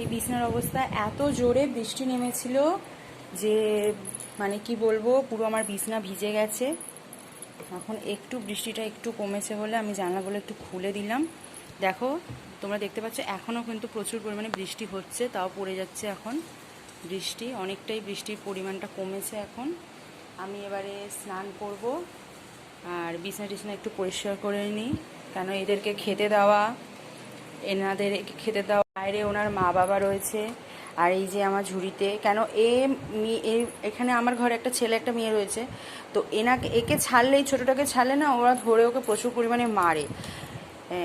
এই বিছনার অবস্থা এত জোরে বৃষ্টি নেমেছিল যে মানে কি বলব, পুরো আমার বিছনা ভিজে গেছে। এখন একটু বৃষ্টিটা একটু কমেছে বলে আমি জানলাগুলো একটু খুলে দিলাম। দেখো, তোমরা দেখতে পাচ্ছ, এখনও কিন্তু প্রচুর পরিমাণে বৃষ্টি হচ্ছে, তাও পড়ে যাচ্ছে এখন বৃষ্টি। অনেকটাই বৃষ্টির পরিমাণটা কমেছে এখন। আমি এবারে স্নান করব আর বিছনা টিছনা একটু পরিষ্কার করে নিই। কেন, এদেরকে খেতে দেওয়া এনাদের খেতে দেওয়া বাইরে ওনার মা বাবা রয়েছে। আর এই যে আমার ঝুড়িতে, কেন এ মি- এ, এখানে আমার ঘরে একটা ছেলে, একটা মেয়ে রয়েছে। তো এনাকে, একে ছাড়লে এই ছোটোটাকে ছাড়লে না ওরা ধরে ওকে প্রচুর পরিমাণে মারে।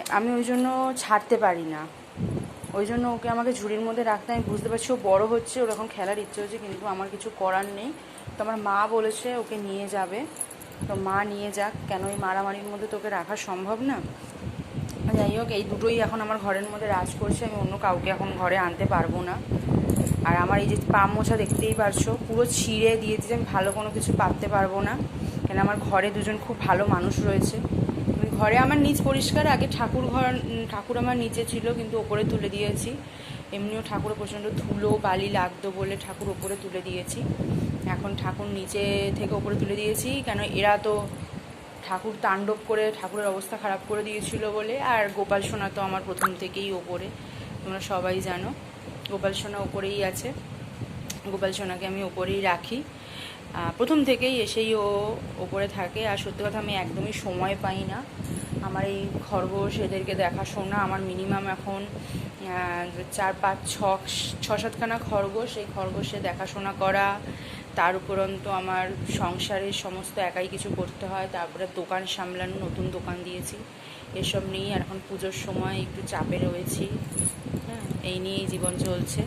আমি ওই জন্য ছাড়তে পারি না। ওই জন্য ওকে আমাকে ঝুড়ির মধ্যে রাখতে আমি বুঝতে পারছি ও বড় হচ্ছে, ওর এখন খেলার ইচ্ছে হচ্ছে, কিন্তু আমার কিছু করার নেই। তো আমার মা বলেছে ওকে নিয়ে যাবে। তো মা নিয়ে যাক, কেন এই মারামারির মধ্যে তোকে রাখা সম্ভব না? হোক এই দুটোই এখন আমার ঘরের মধ্যে রাজ করছে, আমি অন্য কাউকে এখন ঘরে আনতে পারব না। আর আমার এই যে পা মোছা দেখতেই পারছ, পুরো ছিঁড়ে দিয়েছে আমি ভালো কোনো কিছু পাততে পারব না। কেন আমার ঘরে দুজন খুব ভালো মানুষ রয়েছে। ঘরে আমার নিচ পরিষ্কার, আগে ঠাকুর ঘর ঠাকুর আমার নিচে ছিল, কিন্তু ওপরে তুলে দিয়েছি। এমনিও ঠাকুরে প্রচণ্ড ধুলো, বালি লাগতো বলে ঠাকুর ওপরে তুলে দিয়েছি। এখন ঠাকুর নিচে থেকে ওপরে তুলে দিয়েছি, কেন এরা তো ঠাকুর তাণ্ডব করে, ঠাকুরের অবস্থা খারাপ করে দিয়েছিল বলে, আর গোপাল সোনা তো আমার প্রথম থেকেই ওপরে, তোমরা সবাই জানো। গোপাল সোনা ওপরেই আছে। গোপাল সোনাকে আমি ওপরেই রাখি। প্রথম থেকেই এসেই ও ওপরে থাকে, আর সত্যি কথা আমি একদমই সময় পাই না। আমার এই খরগোশ এদেরকে দেখাশোনা আমার মিনিমাম এখন চার পাঁচ, ছ ছ, সাতখানা খরগোশ, এই খরগোশে দেখাশোনা করা তার উপরন্তু আমার সংসারের সমস্ত একাই কিছু করতে হয়, তারপরে দোকান সামলানো, নতুন দোকান দিয়েছি। এসব নিয়ে এখন পুজোর সময় একটু চাপে রয়েছি। হ্যাঁ এই নিয়েই জীবন চলছে।